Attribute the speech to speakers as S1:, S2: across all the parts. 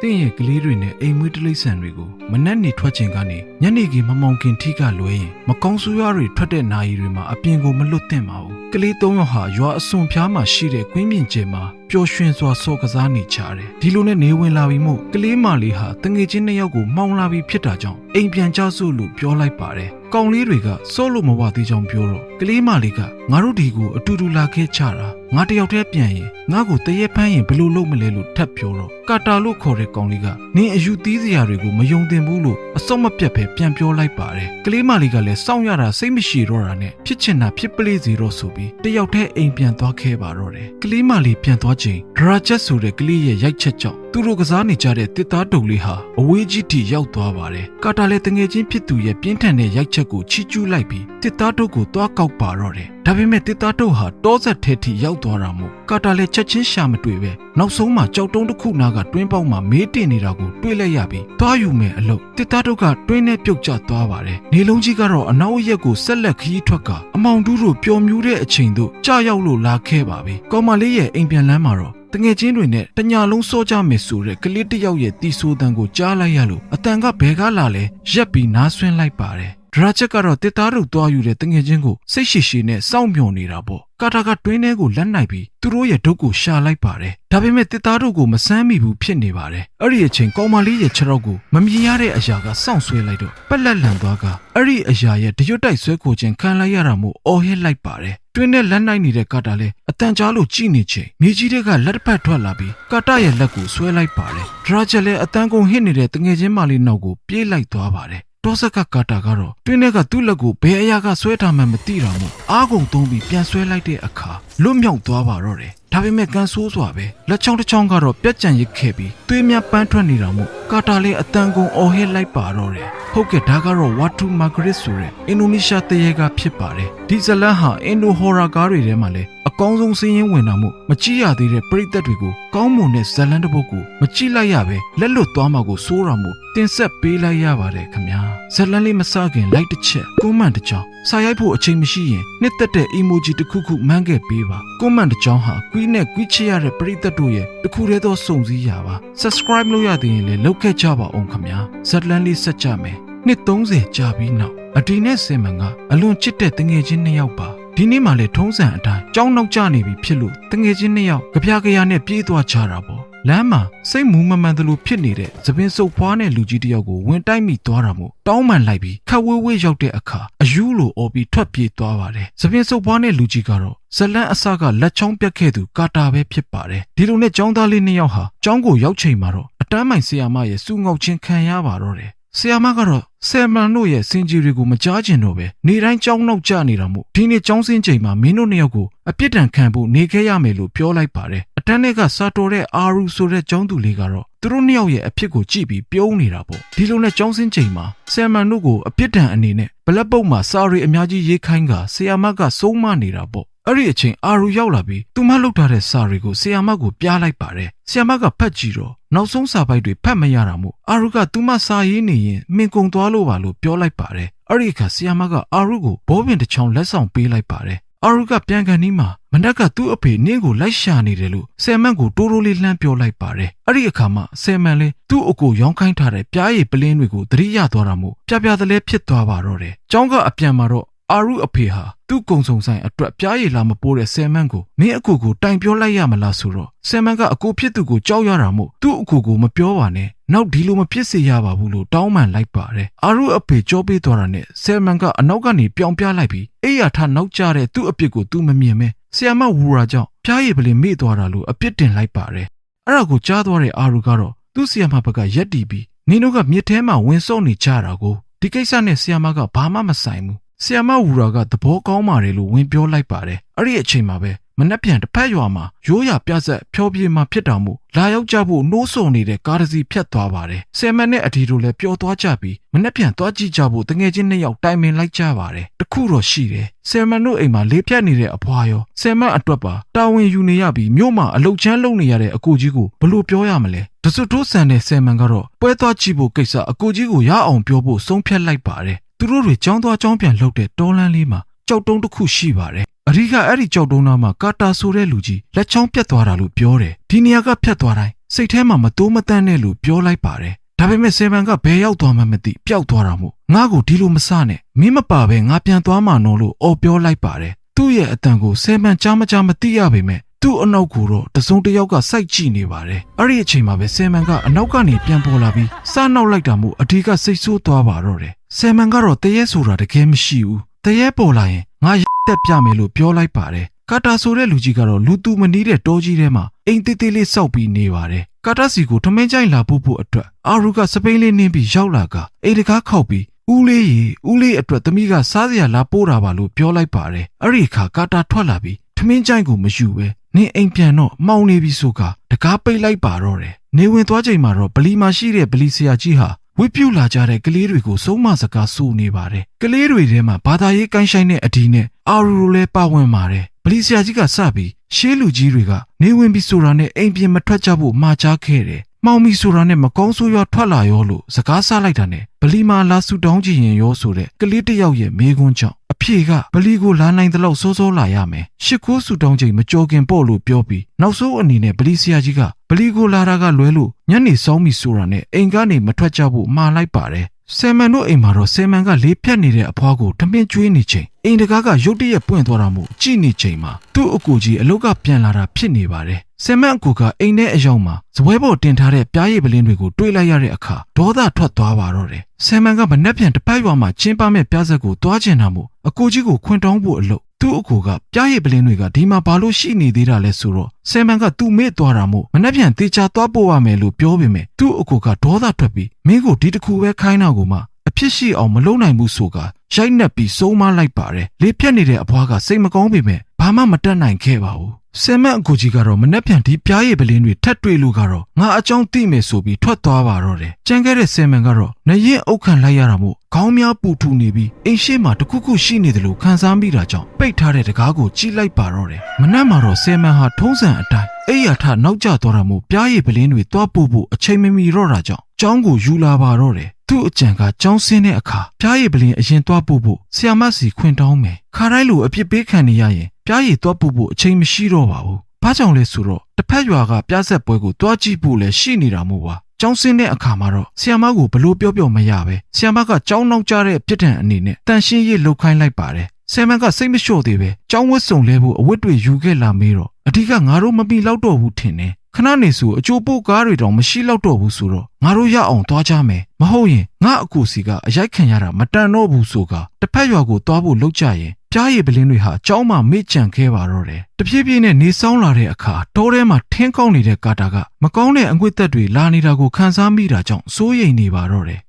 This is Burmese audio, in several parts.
S1: တင့်ရဲ့ကလေးတွေနဲ့အိမ်မွေးတိရစ္ဆာန်တွေကိုမနက်နေထွက်ချိန်ကနေညနေခင်းမမောင်ခင်ထိကလွဲရင်မကောင်းဆိုးရွားတွေထွက်တဲ့နာရီတွေမှာအပြင်ကိုမလွတ်သင့်ပါဘူးကလေးသုံးယောက်ဟာရွာအစွန်ဖျားမှာရှိတဲ့ကွင်းပြင်ကျဲမှာပျော်ရွှင်စွာစော်ကစားနေကြတယ်ဒီလိုနဲ့နေဝင်လာပြီးမို့ကလေးမလေးဟာတငယ်ချင်းနှစ်ယောက်ကိုမှောင်လာပြီးဖြစ်တာကြောင့်အိမ်ပြန်ကြစို့လို့ပြောလိုက်ပါတယ် ကောင်လေးတွေကစိုးလို့မဝသေးကြောင်ပြောတော့ကလေးမလေးကငါတို့ဒီကိုအတူတူလာခဲ့ကြတာငါတယောက်တည်းပြန်ရင်ငါ့ကိုတရက်ဖမ်းရင်ဘယ်လိုလုပ်မလဲလို့ထပ်ပြောတော့ကာတာလို့ခေါ်တဲ့ကောင်လေးကနင်းအယူသီးစရာတွေကိုမယုံသင်ဘူးလို့အစော့မပြတ်ပဲပြန်ပြောလိုက်ပါတယ်ကလေးမလေးကလည်းစောင့်ရတာစိတ်မရှိတော့တာနဲ့ဖြစ်ချင်တာဖြစ်ပလေစီတော့ဆိုပြီးတယောက်တည်းအိမ်ပြန်သွားခဲ့ပါတော့တယ်ကလေးမလေးပြန်သွားချိန်ဒရာချက်ဆိုတဲ့ကလေးရဲ့ရိုက်ချက်ကြောင့်သူတို့ကစားနေကြတဲ့တစ်သားတုံလေးဟာအဝေးကြီးထိရောက်သွားပါတယ်ကာတာလည်းတငယ်ချင်းဖြစ်သူရဲ့ပြင်းထန်တဲ့ရိုက်ချက်ကိုချီးကျူးလိုက်ပြီးတစ်သားတုတ်ကိုသွားကောက်ပါတော့တယ်ဒါပေမဲ့တစ်သားတုတ်ဟာတောဆက်ထဲထိရောက်သွားတာမို့ကာတာလည်းချက်ချင်းရှာမတွေ့ပဲနောက်ဆုံးမှာကြောက်တုံးတစ်ခုနာကတွင်းပေါက်မှာမေးတင်နေတာကိုတွေ့လိုက်ရပြီးသွားယူမယ်အလုပ်တစ်သားတုတ်ကတွင်းနဲ့ပြုတ်ကျသွားပါတယ်နေလုံးကြီးကတော့အနောက်ရက်ကိုဆက်လက်ခရီးထွက်ကအမောင်တူးတို့ပျော်မြူးတဲ့အချိန်သို့ကြာရောက်လို့လာခဲ့ပါပြီကောင်မလေးရဲ့အိမ်ပြန်လမ်းမှာတော့ တငယ်ချင်းတွေနဲ့တညာလုံးစောကြမယ်ဆိုတဲ့ကလေးတစ်ယောက်ရဲ့တီဆိုတန်ကိုကြားလိုက်ရလို့အတန်ကဘဲကားလာလဲရက်ပြီးနားဆွင့်လိုက်ပါတယ်ဒရာချက်ကတော့တစ်သားတို့သွားယူတဲ့တငယ်ချင်းကိုစိတ်ရှိရှိနဲ့စောင့်မျှော်နေတာပေါ့ ကာတာကတွင်းထဲကိုလက်နိုင်ပြီးသူတို့ရဲ့ဒုတ်ကိုရှာလိုက်ပါတယ်ဒါပေမဲ့တစ်သားတို့ကိုမဆမ်းမိဘူးဖြစ်နေပါတယ်အဲ့ဒီအချိန်ကောင်မလေးရဲ့ခြေထောက်ကိုမမြင်ရတဲ့အရာကစောင့်ဆွဲလိုက်တော့ပက်လက်လန်သွားကအဲ့ဒီအရာရဲ့တရွတ်တိုက်ဆွဲခိုခြင်းခံလိုက်ရတာမို့အော်ဟစ်လိုက်ပါတယ်တွင်းနဲ့လက်နိုင်နေတဲ့ကာတာလည်းအတန်ကြားလို့ကြည်နေချိန်မြေကြီးတွေကလက်တစ်ဖက်ထွက်လာပြီးကာတာရဲ့လက်ကိုဆွဲလိုက်ပါတယ်ဒရာချက်လည်းအတန်ကုန်ဟစ်နေတဲ့တငယ်ချင်းမလေးနောက်ကိုပြေးလိုက်သွားပါတယ် တောဆက်ကကာတာကတော့တွင်းထဲကသူ့လက်ကိုဘယ်အရာကဆွဲထားမှမသိတာမို့အားကုန်သုံးပြီးပြန်ဆွဲလိုက်တဲ့အခါလွတ်မြောက်သွားပါတော့တယ် ဒါပေမဲ့ကန်ဆိုးစွာပဲလက်ချောင်းတစ်ချောင်းကတော့ပြက်ကြံရစ်ခဲ့ပြီးသွေးများပန်းထွက်နေတာမို့ကာတာလေးအတန်ကုန်အော်ဟစ်လိုက်ပါတော့တယ်ဟုတ်ကဲ့ဒါကတော့ဝါတူမာဂရစ်ဆိုတဲ့အင်ဒိုနီးရှားတရေကဖြစ်ပါတယ်ဒီဇလန်ဟာအင်ဒိုဟော်ရာကားတွေထဲမှာလည်းအကောင်းဆုံးစင်းရင်းဝင်တာမို့မကြည့်ရသေးတဲ့ပရိသတ်တွေကိုကောင်းမွန်တဲ့ဇလန်တစ်ပုဒ်ကိုမကြည့်လိုက်ရပဲလက်လွတ်သွားမှာကိုစိုးရမှုတင်ဆက်ပေးလိုက်ရပါတယ်ခင်ဗျာဇလန်လေးမစခင်လိုက်တစ်ချက်ကွန်မန့်တစ်ချောင်း စာရိုက်ဖို့အချိန်မရှိရင်နှစ်သက်တဲ့ emoji တစ်ခုခုမှန်းခဲ့ပေးပါကွန်မန့်တစ်ချောင်းဟာကွီးနဲ့ကွီးချရတဲ့ပရိသတ်တို့ရဲ့တစ်ခုတည်းသောစုံစည်းရာပါ subscribe လုပ်ရသေးရင်လည်းလုပ်ခဲ့ကြပါအောင်ခင်ဗျာဇလန်လေးဆက်ကြမယ်နှစ်30ကြာပြီးနောက်အဒီနဲ့ဆင်မန်ကအလွန်ချစ်တဲ့တငယ်ချင်းနှစ်ယောက်ပါဒီနေ့မှလည်းထုံးစံအတိုင်းကြောင်းနောက်ကျနေပြီဖြစ်လို့တငယ်ချင်းနှစ်ယောက်ကြပြားကြရနဲ့ပြေးသွားကြတာပေါ့ လမ်းမှာစိတ်မူမမှန်သလိုဖြစ်နေတဲ့သပင်စုပ်ဖွားတဲ့လူကြီးတစ်ယောက်ကိုဝင်တိုက်မိသွားတာမို့တောင်းပန်လိုက်ပြီးခက်ဝေးဝေးရောက်တဲ့အခါအယူလိုအော်ပြီးထွက်ပြေးသွားပါတယ်သပင်စုပ်ဖွားတဲ့လူကြီးကတော့ဇလန်းအစကလက်ချောင်းပြတ်ခဲ့သူကာတာပဲဖြစ်ပါတယ်ဒီလိုနဲ့ចောင်းသားလေးနှစ်ယောက်ဟာចောင်းကိုရောက်ချိန်မှာတော့အတန်းမိုင်ဆီယာမရဲ့စူငေါက်ချင်းခံရပါတော့တယ်ဆီယာမကတော့ဆယ်မန်တို့ရဲ့စင်ကြီးတွေကိုမကြားကျင်တော့ပဲနေတိုင်းကြောင်းနောက်ကျနေတာမို့ဒီနေ့ကြောင်းစင်းချိန်မှာမင်းတို့နှစ်ယောက်ကိုအပြစ်ဒဏ်ခံဖို့နေခဲ့ရမယ်လို့ပြောလိုက်ပါတယ်အ တန်းတွေကစာတော်တဲ့အာရူဆိုတဲ့ကျောင်းသူလေးကတော့သူတို့နှစ်ယောက်ရဲ့အဖြစ်ကိုကြည့်ပြီးပြုံးနေတာပေါ့ဒီလိုနဲ့ကြောင်းစင်းချိန်မှာဆယ်မန်တို့ကိုအပြစ်ဒဏ်အနေနဲ့ဘလက်ပုတ်မှာစာရီအများကြီးရေးခိုင်းကဆီယာမကစိုးမနေတာပေါ့အဲ့ဒီအချိန်အာရူရောက်လာပြီးသူမလှုပ်ထားတဲ့စာတွေကိုဆီယာမကိုပြလိုက်ပါတယ်ဆီယာမကဖတ်ကြည့်တော့နောက်ဆုံးစာပိုက်တွေဖတ်မရတာမို့အာရူကသူမစာရေးနေရင်မင်ကုံသွားလို့ပါလို့ပြောလိုက်ပါတယ်အဲ့ဒီအခါဆီယာမကအာရူကိုဘောပင်တစ်ချောင်းလက်ဆောင်ပေးလိုက်ပါတယ် အာရူကပြန်ကန်နီးမှာမနက်ကသူ့အဖေနင်းကိုလိုက်ရှာနေတယ်လို့ဆယ်မန်ကိုတိုးတိုးလေးလှမ်းပြောလိုက်ပါတယ်အဲ့ဒီအခါမှာဆယ်မန်လေးသူ့အကိုရောင်းခိုင်းထားတဲ့ပြားရည်ပလင်းတွေကိုသတိရသွားတာမို့ပြပြသလဲဖြစ်သွားပါတော့တယ်။ကျောင်းကအပြန်မှာတော့ အာရုအဖေဟာသူ့ကုံစုံဆိုင်အတွက်ပြားရည်လာမပိုးတဲ့ဆယ်မန်ကိုမင်းအကူကိုတိုင်ပြောလိုက်ရမလားဆိုတော့ဆယ်မန်ကအကူဖြစ်သူကိုကြောက်ရတာမို့သူ့အကူကိုမပြောပါနဲ့နောက်ဒီလိုမဖြစ်စေရပါဘူးလို့တောင်းပန်လိုက်ပါတယ်အာရုအဖေကြောပေးသွားတာနဲ့ဆယ်မန်ကအနောက်ကနေပြောင်ပြလိုက်ပြီးအိယာထနောက်ကျတဲ့သူ့အပြစ်ကိုသူမမြင်ပဲဆီယမဝူရာကြောင့်ပြားရည်ပလင်မေ့သွားတာလို့အပြစ်တင်လိုက်ပါတယ်အဲ့ဒါကိုကြားသွားတဲ့အာရုကတော့သူ့ဆီယမဘက်ကရက်တီပြီးနင်တို့ကမြစ်ထဲမှာဝင်စော့နေကြတာကိုဒီကိစ္စနဲ့ဆီယမကဘာမှမဆိုင်ဘူး ဆီယမဝူရာကသဘောကောင်းပါတယ်လို့ဝင်ပြောလိုက်ပါတယ်အဲ့ဒီအချိန်မှာပဲမနှက်ပြန်တစ်ဖက်ရွာမှာရိုးရာပြဆက်ဖြောပြေးမှဖြစ်တော်မူလာရောက်ကြဖို့နှိုးဆော်နေတဲ့ကားတစ်စီးဖြတ်သွားပါတယ်ဆယ်မန်နဲ့အဒီတို့လည်းပျော်သွားကြပြီးမနှက်ပြန်သွားကြည့်ကြဖို့တငယ်ချင်းနှစ်ယောက်တိုင်ပင်လိုက်ကြပါတယ်တခုတော့ရှိတယ်ဆယ်မန်တို့အိမ်မှာလေပြတ်နေတဲ့အဖွာရောဆယ်မန်အတွက်ပါတာဝန်ယူနေရပြီးမြို့မှာအလုတ်ချမ်းလုပ်နေရတဲ့အကိုကြီးကိုဘလို့ပြောရမလဲတစွတ်ထိုးဆန်တဲ့ဆယ်မန်ကတော့ပွဲသွားကြည့်ဖို့ကိစ္စအကိုကြီးကိုရအောင်ပြောဖို့ဆုံးဖြတ်လိုက်ပါတယ် သူတို့တွေចောင်းသွားចောင်းပြန်လှုပ်တဲ့တောလန်းလေးမှာကြောက်တုံးတစ်ခုရှိပါတယ်အရိကအဲ့ဒီကြောက်တုံးသားမှာကာတာဆိုတဲ့လူကြီးလက်ချောင်းပြတ်သွားတာလို့ပြောတယ်ဒီနေရာကဖြတ်သွားတိုင်းစိတ်ထဲမှာမတိုးမတန့်နဲ့လို့ပြောလိုက်ပါတယ်ဒါပေမဲ့ဆယ်မန်ကဘယ်ရောက်သွားမှမသိပျောက်သွားတာမို့ငါ့ကိုဒီလိုမစနဲ့မင်းမပါပဲငါပြန်သွားမှာနော်လို့အော်ပြောလိုက်ပါတယ်သူ့ရဲ့အတန်ကိုဆယ်မန်ကြားမကြားမသိရပေမဲ့ သူ့အနောက်ကိုတော့တစုံတစ်ယောက်ကစိုက်ကြည့်နေပါတယ်အဲ့ဒီအချိန်မှာပဲဆယ်မန်ကအနောက်ကနေပြန်ပေါ်လာပြီးစနောက်လိုက်တာမို့အဓိကစိတ်ဆိုးသွားပါတော့တယ်ဆယ်မန်ကတော့တရေဆိုတာတကယ်မရှိဘူးတရေပေါ်လာရင်ငါရက်တက်ပြမယ်လို့ပြောလိုက်ပါတယ်ကာတာဆိုတဲ့လူကြီးကတော့လူသူမနီးတဲ့တောကြီးထဲမှာအိမ်သေးသေးလေးစောက်ပြီးနေပါတယ်ကာတာစီကိုထမင်းကြိုင်လာဖို့ဖို့အတွက်အာရူကစပိန်လေးနင်းပြီးရောက်လာကအိမ်တကားခောက်ပြီးဦးလေးရေဦးလေးအတွက်သမီးကစားစရာလာပို့တာပါလို့ပြောလိုက်ပါတယ်အဲ့ဒီအခါကာတာထွက်လာပြီး ထမင်းကြိုင်ကိုမယူပဲနင်းအိမ်ပြန်တော့မှောင်နေပြီဆိုကတကားပိတ်လိုက်ပါတော့တယ်နေဝင်သွားချိန်မှာတော့ဗလီမှာရှိတဲ့ဗလီဆရာကြီးဟာဝိပြုလာကြတဲ့ကလေးတွေကိုစုံမစကားဆိုနေပါတယ်ကလေးတွေထဲမှာဘာသာရေးကိုင်းဆိုင်တဲ့အဒီနဲ့အာရူလည်းပါဝင်ပါတယ်ဗလီဆရာကြီးကစပြီးရှေးလူကြီးတွေကနေဝင်ပြီးဆိုတာနဲ့အိမ်ပြင်မထွက်ကြဖို့မှာကြားခဲ့တယ်မှောင်မီဆိုတာနဲ့မကောင်းဆိုးရွားထွက်လာရောလို့စကားဆလိုက်တာနဲ့ဗလီမာလာဆူတောင်းကြည့်ရင်ရောဆိုတဲ့ကလေးတစ်ယောက်ရဲ့မေးခွန်းကြောင့်အ ဖြေကဗလီကိုလာနိုင်တဲ့လောက်စိုးစိုးလာရမယ်ရှစ်ခိုးဆူတောင်းချိန်မကြောခင်ပေါ့လို့ပြောပြီးနောက်ဆုံးအနေနဲ့ဗလီဆရာကြီးကဗလီကိုလာတာကလွဲလို့ညနေစောင်းပြီဆိုတာနဲ့အိမ်ကနေမထွက်ကြဖို့မှားလိုက်ပါတယ်ဆယ်မန်တို့အိမ်မှာတော့ဆယ်မန်ကလေးဖြတ်နေတဲ့အဖွားကိုတမင်ကျွေးနေချိန်အိမ်တကားကရုတ်တရက်ပွင့်သွားတာမို့ကြည့်နေချိန်မှာသူ့အကူကြီးအလုတ်ကပြန်လာတာဖြစ်နေပါတယ် ဆယ်မန်အကူကအိမ်ထဲအရောက်မှာဇပွဲပေါ်တင်ထားတဲ့ပြားရည်ပလင်းတွေကိုတွေးလိုက်ရတဲ့အခါဒေါသထွက်သွားပါတော့တယ်ဆယ်မန်ကမနှက်ပြန်တစ်ပတ်ရွာမှာချင်းပမဲ့ပြားဆက်ကိုတွားချင်တာမို့အကူကြီးကိုခွင်တောင်းဖို့အလုပ်သူ့အကူကပြားရည်ပလင်းတွေကဒီမှာဘာလို့ရှိနေသေးတာလဲဆိုတော့ဆယ်မန်ကသူ့မေ့သွားတာမို့မနှက်ပြန်တေချာသွားပို့ရမယ်လို့ပြောပေမဲ့သူ့အကူကဒေါသထွက်ပြီးမင်းကိုဒီတစ်ခုပဲခိုင်းတာကိုမှအဖြစ်ရှိအောင်မလုပ်နိုင်ဘူးဆိုကရိုက်နှက်ပြီးစိုးမလိုက်ပါတယ်လေဖြတ်နေတဲ့အဖွားကစိတ်မကောင်းပေမဲ့ဘာမှမတတ်နိုင်ခဲ့ပါဘူး ဆယ်မန်အကူကြီးကတော့မနှက်ပြန်ဒီပြားရည်ပလင်းတွေထက်တွေ့လို့ကတော့ငါအကြောင်းသိမယ်ဆိုပြီးထွက်သွားပါတော့တယ်ကြံခဲ့တဲ့ဆယ်မန်ကတော့နရင်အုတ်ခံလိုက်ရတာမို့ခေါင်းများပူထူနေပြီးအိမ်ရှိမှာတခုခုရှိနေတယ်လို့ခံစားမိတာကြောင့်ပိတ်ထားတဲ့တကားကိုကြည့်လိုက်ပါတော့တယ်မနှက်မှာတော့ဆယ်မန်ဟာထုံးစံအတိုင်းအိယာထနောက်ကျသွားတာမို့ပြားရည်ပလင်းတွေတွားပို့ဖို့အချိန်မမီတော့တာကြောင့်ကျောင်းကိုယူလာပါတော့တယ် သူ့အကြံကကျောင်းဆင်းတဲ့အခါပြားရည်ပလင်းအရင်တွားပို့ဖို့ဆီယာမစီခွင့်တောင်းမယ်ခါတိုင်းလိုအပြစ်ပေးခံနေရရင်ပြားရည်တွားပို့ဖို့အချိန်မရှိတော့ပါဘူးဘာကြောင့်လဲဆိုတော့တစ်ဖက်ရွာကပြားဆက်ပွဲကိုတွားကြည့်ဖို့လည်းရှိနေတာမို့ပါကျောင်းဆင်းတဲ့အခါမှာတော့ဆီယမကိုဘလို့ပြောပြောမရပဲဆီယမကကျောင်းနောက်ကျတဲ့ပြစ်ဒဏ်အနေနဲ့တန်ရှင်းရေးလှုပ်ခိုင်းလိုက်ပါတယ်ဆယ်မန်ကစိတ်မလျှော့သေးပဲကျောင်းဝတ်စုံလဲဖို့အဝတ်တွေယူခဲ့လာမေးတော့အဓိကငါတို့မပြီးလောက်တော့ဘူးထင်တယ် ခဏနေဆိုအကျိုးပို့ကားတွေတောင်မရှိလောက်တော့ဘူးဆိုတော့ငါတို့ရအောင်သွားကြမယ်မဟုတ်ရင်ငါအကူစီကအရိုက်ခံရတာမတန်တော့ဘူးဆိုကတစ်ဖက်ရွာကိုသွားဖို့လုပ်ကြရင်ပြားရည်ပလင်းတွေဟာကျောင်းမှာမေ့ကြံခဲ့ပါတော့တယ်တဖြည်းဖြည်းနဲ့နေဆောင်လာတဲ့အခါတောထဲမှာထင်းကောင်းနေတဲ့ကာတာကမကောင်းတဲ့အငွေ့သက်တွေလာနေတာကိုခန်းစားမိတာကြောင့်စိုးရိမ်နေပါတော့တယ်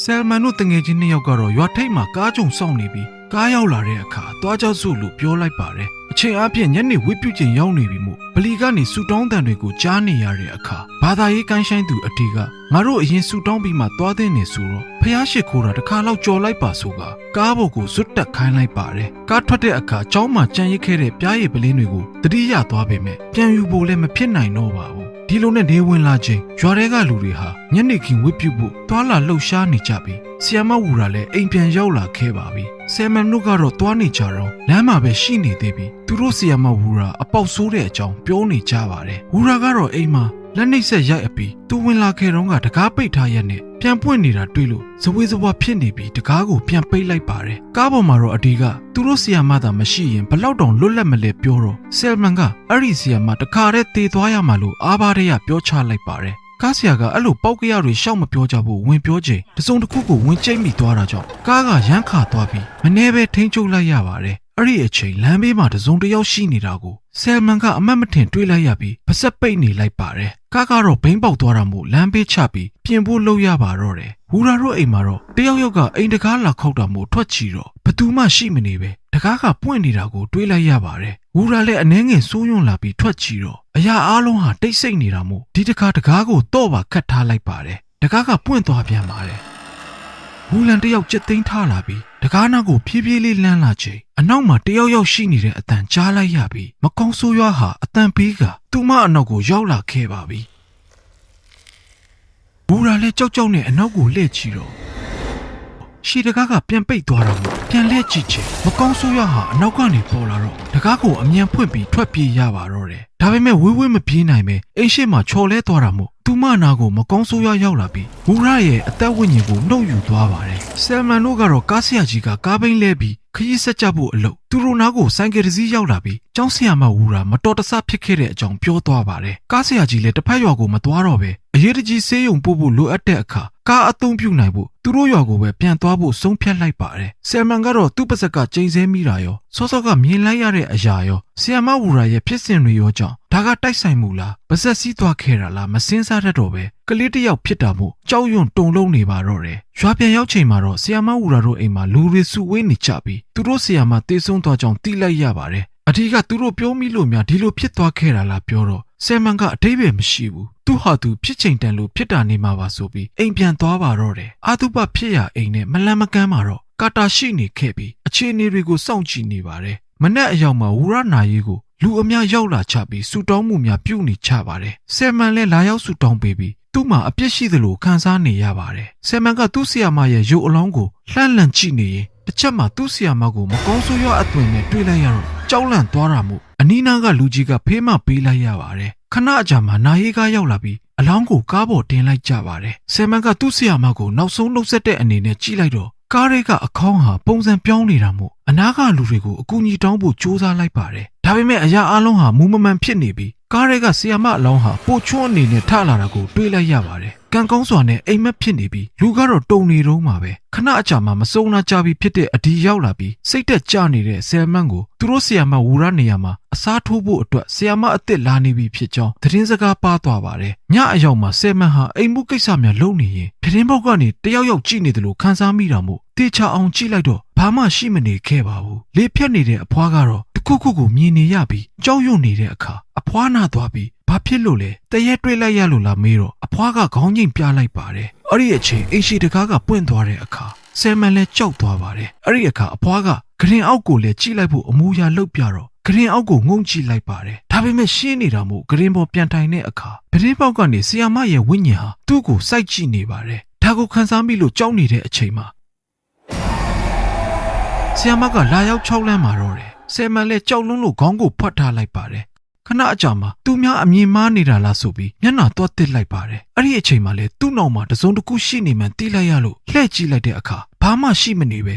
S1: ဆယ်မန်တို့တငယ်ချင်းနှစ်ယောက်ကတော့ရွာထိပ်မှာကားကြုံစောင့်နေပြီး ကားရောက်လာတဲ့အခါသွားကြစို့လို့ပြောလိုက်ပါတယ်အချိန်အပြည့်ညနေဝိပြုချိန်ရောက်နေပြီမို့ဗလီကနေဆူတောင်းတန်တွေကိုကြားနေရတဲ့အခါဘာသာရေးကိုင်းဆိုင်သူအတီကငါတို့အရင်ဆူတောင်းပြီးမှသွားတဲ့နေဆိုတော့ဖះရှိခိုးတာတစ်ခါလောက်ကြော်လိုက်ပါဆိုကကားပေါ်ကိုဇွတ်တက်ခိုင်းလိုက်ပါတယ်ကားထွက်တဲ့အခါကျောင်းမှာကြံရစ်ခဲ့တဲ့ပြားရည်ပလင်းတွေကိုတတိယသွားပေမဲ့ပြန်ယူဖို့လည်းမဖြစ်နိုင်တော့ပါဘူး ဒီလိုနဲ့နေဝင်လာချိန်ရွာထဲကလူတွေဟာညနေခင်းဝစ်ပြုတ်ဖို့တွာလာလှုပ်ရှားနေကြပြီးဆီယမဝူရာလည်းအိမ်ပြန်ရောက်လာခဲ့ပါပြီဆယ်မန်တို့ကတော့တွားနေကြတော့လမ်းမှာပဲရှိနေသေးပြီးသူတို့ဆီယမဝူရာအပေါက်ဆိုးတဲ့အကြောင်းပြောနေကြပါတယ်ဝူရာကတော့အိမ်မှာ လက်နှိပ်ဆက်ရိုက်အပြီးသူဝင်လာခဲ့တော့ကတကားပိတ်ထားရက်နဲ့ပြန်ပွင့်နေတာတွေ့လို့ဇဝေဇဝါဖြစ်နေပြီးတကားကိုပြန်ပိတ်လိုက်ပါတယ်ကားပေါ်မှာတော့အဒီကသူတို့ဆီယမသာမရှိရင်ဘလောက်တောင်လွတ်လပ်မလဲပြောတော့ဆယ်မန်ကအဲ့ဒီဆီယမတခါတည်းတေသွားရမှာလို့အားပါးတဲ့ရပြောချလိုက်ပါတယ်ကားဆရာကအဲ့လိုပောက်ကရတွေရှောက်မပြောကြဘူးဝင်ပြောချိန်တစုံတစ်ခုကိုဝင်ကျိတ်မိသွားတာကြောင့်ကားကရမ်းခါသွားပြီးမနှဲပဲထိန်းချုပ်လိုက်ရပါတယ် အဲ့ဒီအချိန်လမ်းဘေးမှာတစုံတစ်ယောက်ရှိနေတာကိုဆယ်မန်ကအမတ်မထင်တွေးလိုက်ရပြီးပါဆက်ပိတ်နေလိုက်ပါတယ်ကားကတော့ဘိန်းပေါက်သွားတာမို့လမ်းဘေးချပြီးပြင်ဖို့လုပ်ရပါတော့တယ်ဝူရာတို့အိမ်မှာတော့တယောက်ယောက်ကအိမ်တကားလာခောက်တာမို့ထွက်ချီတော့ဘသူမှရှိမနေပဲတကားကပွင့်နေတာကိုတွေးလိုက်ရပါတယ်ဝူရာလည်းအနှဲငယ်စိုးရွံ့လာပြီးထွက်ချီတော့အရာအလုံးဟာတိတ်ဆိတ်နေတာမို့ဒီတကားတကားကိုတော့ပါခတ်ထားလိုက်ပါတယ်တကားကပွင့်သွားပြန်ပါတယ် ဝူလန်တယောက်ကြက်သိမ်းထားလာပြီးတကားနာကိုဖြည်းဖြည်းလေးလှမ်းလာချိန်အနောက်မှာတယောက်ယောက်ရှိနေတဲ့အတန်ကြားလိုက်ရပြီးမကောင်းဆိုးရွားဟာအတန်ပေးကသူမအနောက်ကိုရောက်လာခဲ့ပါပြီဘူရာလည်းကြောက်ကြောက်နဲ့အနောက်ကိုလှည့်ချီတော့ ရှီတကားကပြန်ပိတ်သွားတော့ပြန်လဲကြည့်ချင်မကောင်းဆိုးရဟာအနောက်ကနေပေါ်လာတော့တကားကိုအမြန်ဖွင့်ပြီးထွက်ပြေးရပါတော့တယ်ဒါပေမဲ့ဝေးဝေးမပြေးနိုင်ပဲအိမ်ရှိမှာချော်လဲသွားတာမို့သူမနာကိုမကောင်းဆိုးရရောက်လာပြီးမူရရဲ့အသက်ဝိညာဉ်ကိုနှုတ်ယူသွားပါတယ်ဆယ်မန်တို့ကတော့ကားဆရာကြီးကကားဘိန်းလဲပြီးခရီးဆက်ကြဖို့အလုပ်သူတို့နားကိုဆိုင်ကယ်တစ်စီးရောက်လာပြီးကျောင်းဆရာမဝူရာမတော်တဆဖြစ်ခဲ့တဲ့အကြောင်းပြောသွားပါတယ်ကားဆရာကြီးလည်းတစ်ဖက်ရွာကိုမသွားတော့ပဲအရေးတကြီးဆေးရုံပို့ဖို့လိုအပ်တဲ့အခါ ကားအသုံးပြုနိုင်ဖို့သူတို့ရွာကိုပဲပြန်သွားဖို့ဆုံးဖြတ်လိုက်ပါတယ်ဆယ်မန်ကတော့သူ့ပါဇက်ကချိန်ဆမိတာရောစောစောကမြင်လိုက်ရတဲ့အရာရောဆီယမဝူရာရဲ့ဖြစ်စဉ်တွေရောကြောင့်ဒါကတိုက်ဆိုင်မှုလားပါဇက်စီးသွားခဲ့တာလားမစင်းစားတတ်တော့ပဲကလေးတစ်ယောက်ဖြစ်တာမို့ကြောက်ရွံ့တုန်လုံးနေပါတော့တယ်ရွာပြန်ရောက်ချိန်မှာတော့ဆီယမဝူရာတို့အိမ်မှာလူတွေစုဝေးနေကြပြီးသူတို့ဆီယမတေးဆုံးသွားကြောင်းသိလိုက်ရပါတယ်အထီးကသူတို့ပြောမိလို့များဒီလိုဖြစ်သွားခဲ့တာလားပြောတော့ ဆယ်မန်ကအတိတ်ပဲမရှိဘူးသူဟာသူဖြစ်ချိန်တန်လို့ဖြစ်တာနေမှာပါဆိုပြီးအိမ်ပြန်သွားပါတော့တယ်အာတုပဖြစ်ရအိမ်နဲ့မလန်မကမ်းမှာတော့ကာတာရှိနေခဲ့ပြီးအခြေအနေတွေကိုစောင့်ကြည့်နေပါတယ်မနက်အရောက်မှာဝူရနာရေးကိုလူအများရောက်လာချပြီးဆူတောင်းမှုများပြုနေချပါတယ်ဆယ်မန်လည်းလာရောက်ဆူတောင်းပေးပြီးသူ့မှာအပြစ်ရှိသလိုခံစားနေရပါတယ်ဆယ်မန်ကသူ့ဆီယာမရဲ့ရုပ်အလောင်းကိုလှမ်းလန့်ကြည့်နေရင်တစ်ချက်မှသူ့ဆီယာမကိုမကောင်းဆိုးရအသွင်နဲ့တွေ့လိုက်ရတော့ကြောက်လန့်သွားတာမို့ အနီးနားကလူကြီးကဖေးမပေးလိုက်ရပါတယ်ခဏအကြာမှာနာရီကားရောက်လာပြီးအလောင်းကိုကားပေါ်တင်လိုက်ကြပါတယ်ဆယ်မန်ကသူ့ဆီယာမကိုနောက်ဆုံးနှုတ်ဆက်တဲ့အနေနဲ့ကြည့်လိုက်တော့ကားရဲကအခေါင်းဟာပုံစံပြောင်းနေတာမို့အနားကလူတွေကိုအကူအညီတောင်းဖို့ကြိုးစားလိုက်ပါတယ်ဒါပေမဲ့အရာအလုံးဟာမူမမှန်ဖြစ်နေပြီး ကားရဲကဆီယာမအလောင်းဟာပိုချွန်းအနေနဲ့ထလာတာကိုတွေးလိုက်ရပါတယ်ကံကောင်းစွာနဲ့အိမ်မက်ဖြစ်နေပြီးလူကတော့တုံနေတော့မှာပဲခဏအကြာမှမစုံနာကြပြီးဖြစ်တဲ့အဒီရောက်လာပြီးစိတ်တက်ကြနေတဲ့ဆယ်မန်ကိုသူတို့ဆီယာမဝူရနေရာမှာအစားထိုးဖို့အတွက်ဆီယာမအစ်စ်လာနေပြီဖြစ်ကြောင်းသတင်းစကားပါသွားပါတယ်ညအရောက်မှာဆယ်မန်ဟာအိမ်မှုကိစ္စများလုပ်နေရင်သတင်းပေါက်ကနေတယောက်ယောက်ကြည့်နေတယ်လို့ခန်းစားမိတာမို့တေချာအောင်ကြည့်လိုက်တော့ဘာမှရှိမနေခဲ့ပါဘူးလေဖြတ်နေတဲ့အဖွားကတော့တ ခုခုကိုမြင်နေရပြီးကြောက်ရွံ့နေတဲ့အခါအဖွားနာသွားပြီးဘာဖြစ်လို့လဲတရက်တွေ့လိုက်ရလို့လားမေးတော့အဖွားကခေါင်းငိမ်ပြလိုက်ပါတယ်အဲ့ဒီအချိန်အိမ်ရှိတကားကပွင့်သွားတဲ့အခါဆယ်မန်လည်းကြောက်သွားပါတယ်အဲ့ဒီအခါအဖွားကဂရင်အောက်ကိုလည်းကြည့်လိုက်ဖို့အမူအရာလှုပ်ပြတော့ဂရင်အောက်ကိုငုံကြည့်လိုက်ပါတယ်ဒါပေမဲ့ရှင်းနေတာမို့ဂရင်ပေါ်ပြန်ထိုင်တဲ့အခါပရင်းပေါက်ကနေဆီယာမရဲ့ဝိညာဉ်ဟာသူ့ကိုစိုက်ကြည့်နေပါတယ်ဒါကိုခန်းစားမိလို့ကြောက်နေတဲ့အချိန်မှာဆီယာမကလာရောက်၆လမ်းမှာတော့တယ် ဆယ်မန်လည်းကြောက်လွန်းလို့ခေါင်းကိုဖွက်ထားလိုက်ပါတယ်ခဏအကြာမှာသူများအမြင်မှားနေတာလားဆိုပြီးမျက်နှာသွားတစ်လိုက်ပါတယ်အဲ့ဒီအချိန်မှာလေသူ့နောက်မှာတစုံတစ်ခုရှိနေမှန်းသိလိုက်ရလို့လှည့်ကြည့်လိုက်တဲ့အခါဘာမှရှိမနေပဲ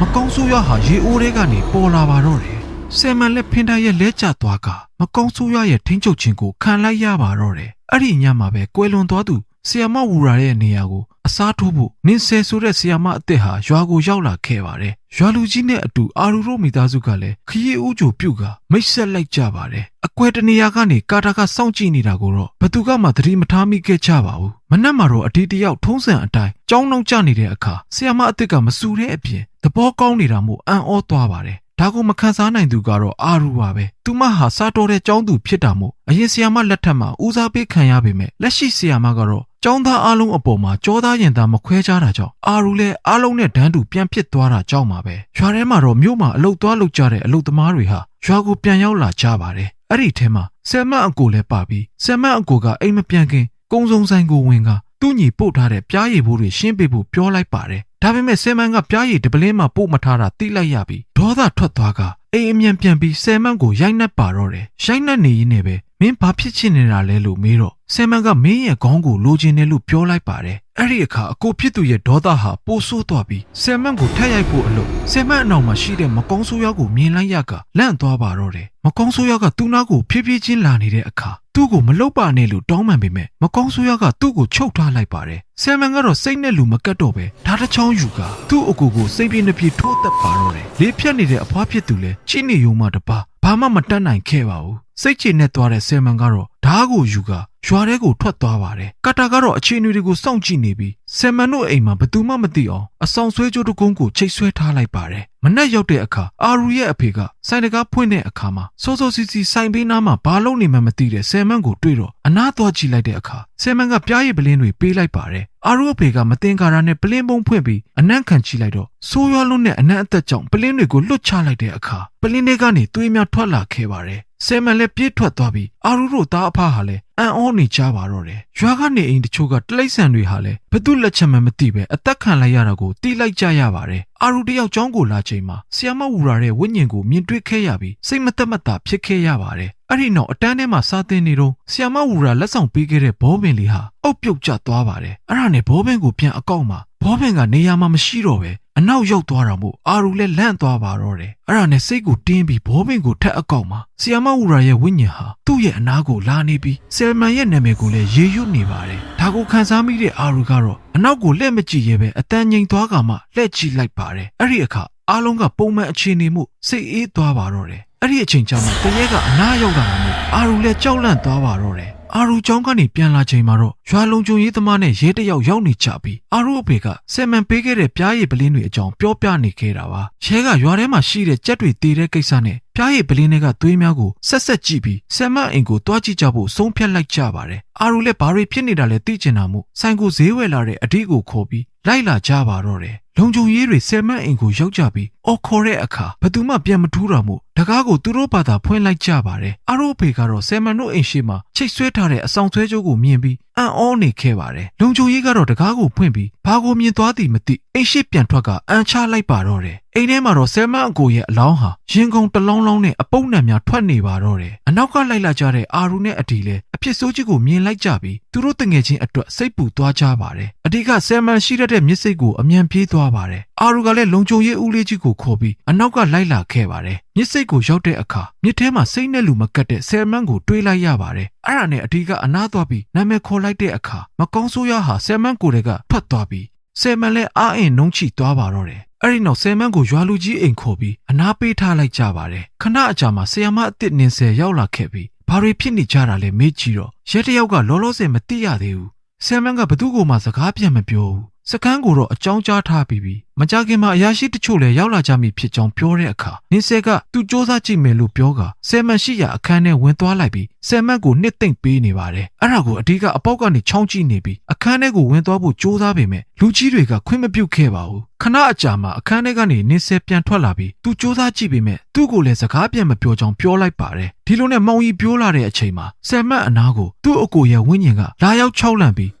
S1: မကောင်းဆိုးရဟာရေအိုးထဲကနေပေါ်လာပါတော့တယ်ဆယ်မန်လက်ဖင်တိုင်းရဲ့လဲကျသွားကမကောင်းဆိုးရရဲ့ထိန်းချုပ်ခြင်းကိုခံလိုက်ရပါတော့တယ်အဲ့ဒီညမှာပဲကွယ်လွန်သွားသူ ဆီယမဝူရာရဲ့နေရာကိုအစားထိုးဖို့နင်းဆဲဆိုတဲ့ဆီယမအစ်စ်ဟာရွာကိုရောက်လာခဲ့ပါတယ်။ရွာလူကြီးနဲ့အတူအာရူရိုမိသားစုကလည်းခရီးဦးကြိုပြုတ်ကမိတ်ဆက်လိုက်ကြပါတယ်။အကွဲတနေရာကနေကာတာကစောင့်ကြည့်နေတာကိုတော့ဘသူကမှသတိမထားမိခဲ့ကြပါဘူး။မနက်မှာတော့အဒီတယောက်ထုံးစံအတိုင်းကြောင်းနှောင်းကျနေတဲ့အခါဆီယမအစ်စ်ကမစူတဲ့အပြင်သဘောကောင်းနေတာမို့အံ့ဩသွားပါတယ်။ဒါကိုမခံစားနိုင်သူကတော့အာရူပါပဲသူမဟာစားတော်တဲ့ចောင်းသူဖြစ်တာမို့အရင်ဆီယာမလက်ထက်မှာဦးစားပေးခံရပေမဲ့လက်ရှိဆီယာမကတော့ ចောင်းသားအလုံးအပေါ်မှာကြောသားရင်သားမခွဲခြားတာကြောင့်အာရူလည်းအလုံးနဲ့ဒန်းတူပြန်ဖြစ်သွားတာကြောင့်ပါပဲရွာထဲမှာတော့မြို့မှာအလုတ်သွားလုတ်ကြတဲ့အလုတ်သမားတွေဟာရွာကိုပြန်ရောက်လာကြပါတယ်အဲ့ဒီထဲမှာဆယ်မတ်အကိုလည်းပါပြီးဆယ်မတ်အကိုကအိမ်မပြန်ခင်ကုံစုံဆိုင်ကိုဝင်ကသူ့ညီပို့ထားတဲ့ပြားရည်ဘိုးတွေရှင်းပေးဖို့ပြောလိုက်ပါတယ်ဒါပေမဲ့ဆယ်မန်ကပြားရည်တပလင်းမှပို့မထားတာသိလိုက်ရပြီးဒေါသထွက်သွားကအိမ်အမြန်ပြန်ပြီးဆယ်မန်ကိုရိုက်နှက်ပါတော့တယ်ရိုက်နှက်နေရင်းနဲ့ပဲ မင်းဘာဖြစ်ချင်နေတာလဲလို့မေးတော့ဆယ်မန်ကမင်းရဲ့ခေါင်းကိုလိုချင်တယ်လို့ပြောလိုက်ပါတယ်အဲ့ဒီအခါအကိုဖြစ်သူရဲ့ဒေါသဟာပိုဆိုးသွားပြီးဆယ်မန်ကိုထက်ရိုက်ဖို့အလို့ဆယ်မန်အနောက်မှာရှိတဲ့မကောင်းဆိုးရောက်ကိုမြင်လိုက်ရကလန့်သွားပါတော့တယ်မကောင်းဆိုးရောက်ကသူ့နားကိုဖြည်းဖြည်းချင်းလာနေတဲ့အခါသူ့ကိုမလှုပ်ပါနဲ့လို့တောင်းပန်ပေမဲ့မကောင်းဆိုးရောက်ကသူ့ကိုချုပ်ထားလိုက်ပါတယ်ဆယ်မန်ကတော့စိတ်နဲ့လူမကတ်တော့ပဲဓာတ်တစ်ချောင်းယူကသူ့အကူကိုစိတ်ပြင်းနှပြေထိုးသက်ပါတော့တယ်လေးဖြတ်နေတဲ့အဖွားဖြစ်သူလဲချိနေယုံမှတပါ ဘာမှမတတ်နိုင်ခဲ့ပါဘူးစိတ်ချနဲ့သွားတဲ့ဆယ်မန်ကတော့ဓားကိုယူကရွာထဲကိုထွက်သွားပါတယ်ကတာကတော့အခြေအနေတွေကိုစောင့်ကြည့်နေပြီး ဆယ်မန်တို့အိမ်မှာဘသူမှမသိအောင်အဆောင်ဆွဲကြိုးတကုန်းကိုချိတ်ဆွဲထားလိုက်ပါတယ်မနက်ရောက်တဲ့အခါအာရူရဲ့အဖေကဆိုင်တကားဖွင့်တဲ့အခါမှာစောစောစီစီဆိုင်ဘေးနားမှာဘာလုပ်နေမှမသိတဲ့ဆယ်မန်ကိုတွေ့တော့အနားသွားကြည့်လိုက်တဲ့အခါဆယ်မန်ကပြားရည်ပလင်းတွေပေးလိုက်ပါတယ်အာရူအဖေကမတင်ကာရာနဲ့ပလင်းပုံဖွင့်ပြီးအနံ့ခံကြည့်လိုက်တော့ဆိုးရွားလုံးနဲ့အနံ့အသက်ကြောင့်ပလင်းတွေကိုလွတ်ချလိုက်တဲ့အခါပလင်းတွေကနေသွေးများထွက်လာခဲ့ပါတယ် ဆယ်မန်လည်းပြေးထွက်သွားပြီးအာရူတို့သားအဖဟာလည်းအံ့ဩနေကြပါတော့တယ်ရွာကနေအိမ်တချို့ကတလိษံတွေဟာလည်းဘသူလက်ချက်မှမသိပဲအသက်ခံလိုက်ရတာကိုတီးလိုက်ကြရပါတယ်အာရူတယောက်ကျောင်းကိုလာချိန်မှာဆီယမဝူရာရဲ့ဝိညာဉ်ကိုမြင်တွေ့ခဲ့ရပြီးစိတ်မသက်မသာဖြစ်ခဲ့ရပါတယ်အဲ့ဒီနောက်အတန်းထဲမှာစာသင်နေတော့ဆီယမဝူရာလက်ဆောင်ပေးခဲ့တဲ့ဘောပင်လေးဟာအုပ်ပြုတ်ကျသွားပါတယ်အဲ့ဒါနဲ့ဘောပင်ကိုပြန်အကောက်မှာဘောပင်ကနေရာမှာမရှိတော့ပဲ အနောက်ရောက်သွားတာမို့အာရူလည်းလန့်သွားပါတော့တယ်အဲ့ဒါနဲ့စိတ်ကိုတင်းပြီးဘောပင်ကိုထက်အကောက်မှာဆီယမဝူရာရဲ့ဝိညာဉ်ဟာသူ့ရဲ့အနားကိုလာနေပြီးဆယ်မန်ရဲ့နာမည်ကိုလည်းရေရွတ်နေပါတယ်ဒါကိုခန်းစားမိတဲ့အာရူကတော့အနောက်ကိုလှည့်မကြည့်ရဲပဲအတန်းငိမ်သွားကမှလှည့်ကြည့်လိုက်ပါတယ်အဲ့ဒီအခါအားလုံးကပုံမှန်အခြေအနေမှုစိတ်အေးသွားပါတော့တယ်အဲ့ဒီအချိန်ကျမှတရေကအနားရောက်လာတာမို့အာရူလည်းကြောက်လန့်သွားပါတော့တယ် အာရူကျောင်းကနေပြန်လာချိန်မှာတော့ရွာလုံချုံရေးသမားနဲ့ရဲတယောက်ရောက်နေကြပြီးအာရူအဖေကဆယ်မန်ပေးခဲ့တဲ့ပြားရည်ပလင်းတွေအကြောင်းပြောပြနေခဲ့တာပါရဲကရွာထဲမှာရှိတဲ့ကြက်တွေတည်တဲ့ကိစ္စနဲ့ပြားရည်ပလင်းတွေကသွေးများကိုဆက်ဆက်ကြည့်ပြီးဆယ်မန်အိမ်ကိုတွားကြည့်ကြဖို့ဆုံးဖြတ်လိုက်ကြပါတယ်အာရူလည်းဘာတွေဖြစ်နေတာလဲသိချင်တာမို့ဆိုင်ကိုဈေးဝယ်လာတဲ့အဓိကိုခေါ်ပြီးလိုက်လာကြပါတော့တယ်လုံခြုံရေးတွေဆယ်မန်အိမ်ကိုရောက်ကြပြီးအော်ခေါ်တဲ့အခါဘသူမှပြန်မထူးတာမို့တကားကိုသူတို့ဘာသာဖွင့်လိုက်ကြပါတယ်အာရိုဖေကတော့ဆယ်မန်တို့အိမ်ရှိမှာချိတ်ဆွဲထားတဲ့အဆောင်ဆွဲကြိုးကိုမြင်ပြီးအံ့ဩနေခဲ့ပါတယ်လုံခြုံရေးကတော့တကားကိုဖွင့်ပြီးဘာကိုမြင်သွားသည်မသိအိမ်ရှိပြန်ထွက်ကအန်ချလိုက်ပါတော့တယ်အိမ်ထဲမှာတော့ဆယ်မန်အကိုရဲ့အလောင်းဟာရင်ကုန်တလောင်းလောင်းနဲ့အပုပ်နှံများထွက်နေပါတော့တယ်အနောက်ကလိုက်လာကြတဲ့အာရူနဲ့အဒီလည်းအဖြစ်ဆိုးကြီးကိုမြင်လိုက်ကြပြီးသူတို့တငယ်ချင်းအတွက်စိတ်ပူသွားကြပါတယ်အဒီကဆယ်မန်ရှိတတ်တဲ့မျက်စိကိုအမြန်ပြေးသွားပါတယ်အာရူကလည်းလုံခြုံရေးဦးလေးကြီးကိုခေါ်ပြီးအနောက်ကလိုက်လာခဲ့ပါတယ်မျက်စိကိုရောက်တဲ့အခါမြစ်ထဲမှာစိတ်နဲ့လူမကတ်တဲ့ဆယ်မန်ကိုတွေးလိုက်ရပါတယ်အဲ့ဒါနဲ့အဒီကအနားသွားပြီးနာမည်ခေါ်လိုက်တဲ့အခါမကောင်းဆိုးရဟာဆယ်မန်ကိုယ်တည်းကထွက်သွားပြီးဆယ်မန်လည်းအားအင်နှုံးချိသွားပါတော့တယ်အဲ့ဒီနောက်ဆယ်မန်းကိုရွာလူကြီးအိမ်ခေါ်ပြီးအနာပေးထားလိုက်ကြပါတယ်ခဏအကြာမှာဆရာမအစ်စ်နင်းဆယ်ရောက်လာခဲ့ပြီး ဘာတွေဖြစ်နေကြတာလဲမေးကြည့်တော့ရဲတယောက်ကလောလောဆယ်မသိရသေးဘူးဆယ်မန်းကဘသူ့ကိုမှစကားပြန်မပြောဘူး စကန်းကိုတော့အကြောင်းကြားထားပြီးပြီမကြခင်မှာအရာရှိတချို့လည်းရောက်လာကြမိဖြစ်ကြောင်းပြောတဲ့အခါနင်းဆယ်ကသူ့စ조사ကြည့်မယ်လို့ပြောကဆယ်မန်ရှိရာအခန်းထဲဝင်သွားလိုက်ပြီးဆယ်မန်ကိုနှစ်သိမ့်ပေးနေပါတယ်အဲ့ဒါကိုအဒီကအပေါက်ကနေချောင်းကြည့်နေပြီးအခန်းထဲကိုဝင်သွားဖို့စ조사ပေမဲ့လူကြီးတွေကခွင့်မပြုခဲ့ပါဘူးခဏအကြာမှာအခန်းထဲကနေနင်းဆယ်ပြန်ထွက်လာပြီးသူစ조사ကြည့်ပေမဲ့သူ့ကိုလည်းစကားပြန်မပြောကြောင်းပြောလိုက်ပါတယ်ဒီလိုနဲ့မောင်ကြီးပြောလာတဲ့အချိန်မှာဆယ်မန်အနာကိုသူ့အကိုရဲ့ဝိညာဉ်ကလာရောက်ချောက်လန့်ပြီး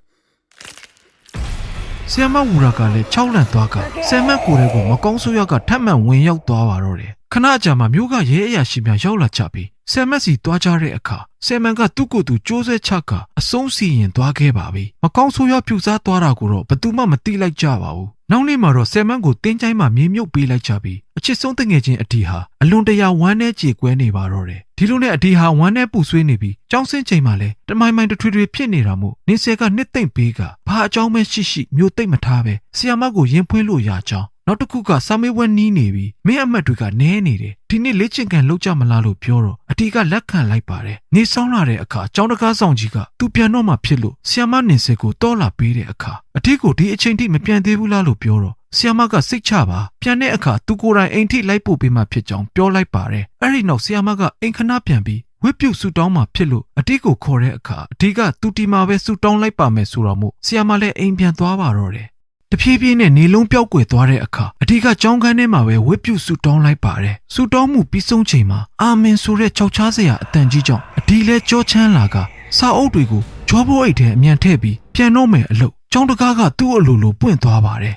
S1: ဆယ်မဝူရာကလည်း၆လန့်သွားကဆယ်မတ်ကိုယ်တွေကိုမကောင်းဆိုးရကထပ်မံဝင်ရောက်သွားပါတော့တယ်ခဏကြာမှမျိုးကရဲအရာရှိများရောက်လာကြပြီးဆယ်မတ်စီသွားကြတဲ့အခါဆယ်မန်ကသူ့ကိုယ်သူကြိုးဆွဲချကအဆုံးစီရင်သွားခဲ့ပါပြီမကောင်းဆိုးရပြူစားသွားတာကိုတော့ဘယ်သူမှမသိလိုက်ကြပါဘူး နောက်နေ့မှာတော့ဆယ်မန်ကိုတင်းချိုင်းမှာမြေမြုပ်ပေးလိုက်ကြပြီးအချစ်ဆုံးတငယ်ချင်းအတီဟာအလွန်တရာဝမ်းနဲ့ကြေကွဲနေပါတော့တယ်ဒီလိုနဲ့အတီဟာဝမ်းနဲ့ပူဆွေးနေပြီးကြောင်းစင်းချိန်မှာလဲတမိုင်မိုင်တထွေထွေဖြစ်နေတာမို့နင်းဆယ်ကနှစ်သိမ့်ပေးကဘာအကြောင်းပဲရှိရှိမျိုးသိမ့်မထားပဲဆီယာမကိုရင်ဖွင့်လို့ရကြောင်း နောက်တစ်ခုကစာမေးပွဲနီးနေပြီးမင်းအမတ်တွေကနဲနေတယ်ဒီနေ့လေ့ကျင့်ကန်လုပ်ကြမလားလို့ပြောတော့အတီကလက်ခံလိုက်ပါတယ်နေဆောင်လာတဲ့အခါကျောင်းတကားဆောင်ကြီးကသူပြန်တော့မှဖြစ်လို့ဆီယာမနင်စယ်ကိုတောလာပေးတဲ့အခါအတီကိုဒီအချိန်ထိမပြန်သေးဘူးလားလို့ပြောတော့ဆီယာမကစိတ်ချပါပြန်တဲ့အခါသူကိုယ်တိုင်အိမ်ထိလိုက်ပို့ပေးမှဖြစ်ကြောင်းပြောလိုက်ပါတယ်အဲ့ဒီနောက်ဆီယာမကအိမ်ခဏပြန်ပြီးဝစ်ပြုတ်ဆူတောင်းမှဖြစ်လို့အတိကိုခေါ်တဲ့အခါအတိကသူတီမာပဲဆူတောင်းလိုက်ပါမယ်ဆိုတော့မို့ဆီယာမလည်းအိမ်ပြန်သွားပါတော့တယ် တဖြည်းဖြည်းနဲ့နေလုံးပြောက်ကွယ်သွားတဲ့အခါအဒီကကြောင်းခန်းထဲမှာပဲဝစ်ပြုတ်ဆူတောင်းလိုက်ပါတယ်ဆူတောင်းမှုပြီးဆုံးချိန်မှာအာမင်ဆိုတဲ့ခြောက်ချားစရာအတန်ကြီးကြောင့်အဒီလဲကြောချမ်းလာကစာအုပ်တွေကိုဂျောဘိုးအိတ်ထဲအမြန်ထည့်ပြီးပြန်တော့မယ်အလုပ်ကျောင်းတကားကသူ့အလိုလိုပွင့်သွားပါတယ်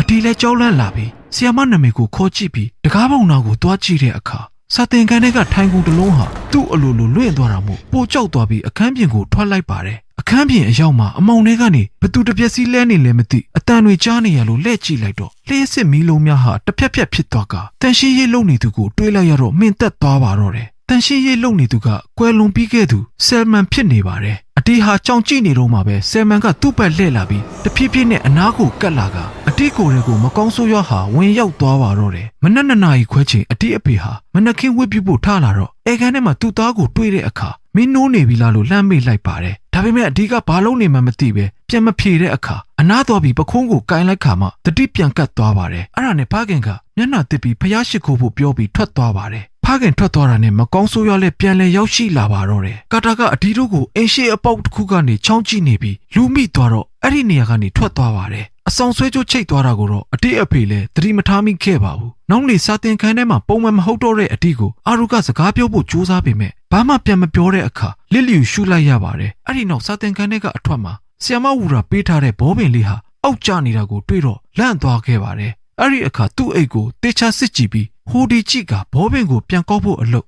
S1: အဒီလဲကြောက်လန့်လာပြီးဆီယမနာမည်ကိုခေါ်ကြည့်ပြီးတကားပေါင်နာကိုတွားကြည့်တဲ့အခါစာတင်ကန်တွေကထိုင်ကုန်တစ်လုံးဟာသူ့အလိုလိုလွင့်သွားတာမို့ပိုကြောက်သွားပြီးအခန်းပြင်ကိုထွက်လိုက်ပါတယ် အခန်းပြင်အရောက်မှာအမောင်ထဲကနေဘသူတစ်ပြက်စီလဲနေလဲမသိအတန်တွေကြားနေရလို့လှဲ့ကြည့်လိုက်တော့လျှက်စစ်မီးလုံးများဟာတစ်ဖြက်ဖြက်ဖြစ်သွားကတန်ရှင်းရေးလုံနေသူကိုတွေးလိုက်ရတော့မင်သက်သွားပါတော့တယ်တန်ရှင်းရေးလုံနေသူကကွယ်လွန်ပြီးခဲ့သူဆယ်မန်ဖြစ်နေပါတယ်အတီဟာကြောင်ကြည့်နေတော့မှပဲဆယ်မန်ကသူ့ဘက်လှည့်လာပြီးတဖြည်းဖြည်းနဲ့အနားကိုကတ်လာကအတီကိုယ်တွေကိုမကောင်းဆိုးရွားဟာဝင်ရောက်သွားပါတော့တယ်မနက်နှစ်နာရီခွဲချိန်အတီအဖေဟာမနက်ခင်းဝစ်ပြဖို့ထလာတော့ အဲခန်းထဲမှာသူ့သားကိုတွေးတဲ့အခါမင်းနိုးနေပြီလားလို့လှမ်းမေးလိုက်ပါတယ်ဒါပေမဲ့အဒီကဘာလုံးနေမှမသိပဲပြန်မဖြေတဲ့အခါအနားတော်ပြီးပခုံးကိုကင်လိုက်ခါမှတတိပြန်ကတ်သွားပါတယ်အဲ့ဒါနဲ့ဖခင်ကမျက်နှာတစ်ပြီးဖျားရှိခိုးဖို့ပြောပြီးထွက်သွားပါတယ်ဖခင်ထွက်သွားတာနဲ့မကောင်းဆိုးရွားလဲပြန်လဲရောက်ရှိလာပါတော့တယ်ကာတာကအဒီတို့ကိုအင်ရှေအပေါက်တစ်ခုကနေချောင်းကြည့်နေပြီးလူမိသွားတော့အဲ့ဒီနေရာကနေထွက်သွားပါတယ် အဆောင်ဆွဲကြိုးချိတ်သွားတာကိုတော့အတိအဖေလည်းသတိမထားမိခဲ့ပါဘူးနောက်နေ့စာတင်ခန်းထဲမှာပုံမှန်မဟုတ်တော့တဲ့အတိကိုအာရုကစကားပြောဖို့ကြိုးစားပေမဲ့ဘာမှပြန်မပြောတဲ့အခါလစ်လျူရှုလိုက်ရပါတယ်အဲ့ဒီနောက်စာတင်ခန်းထဲကအထွက်မှာဆီယမဝူရာပေးထားတဲ့ဘောပင်လေးဟာအောက်ကျနေတာကိုတွေ့တော့လန့်သွားခဲ့ပါတယ်အဲ့ဒီအခါသူ့အိတ်ကိုတေချာစစ်ကြည့်ပြီးဟိုဒီကြည့်ကဘောပင်ကိုပြန်ကောက်ဖို့အလုပ်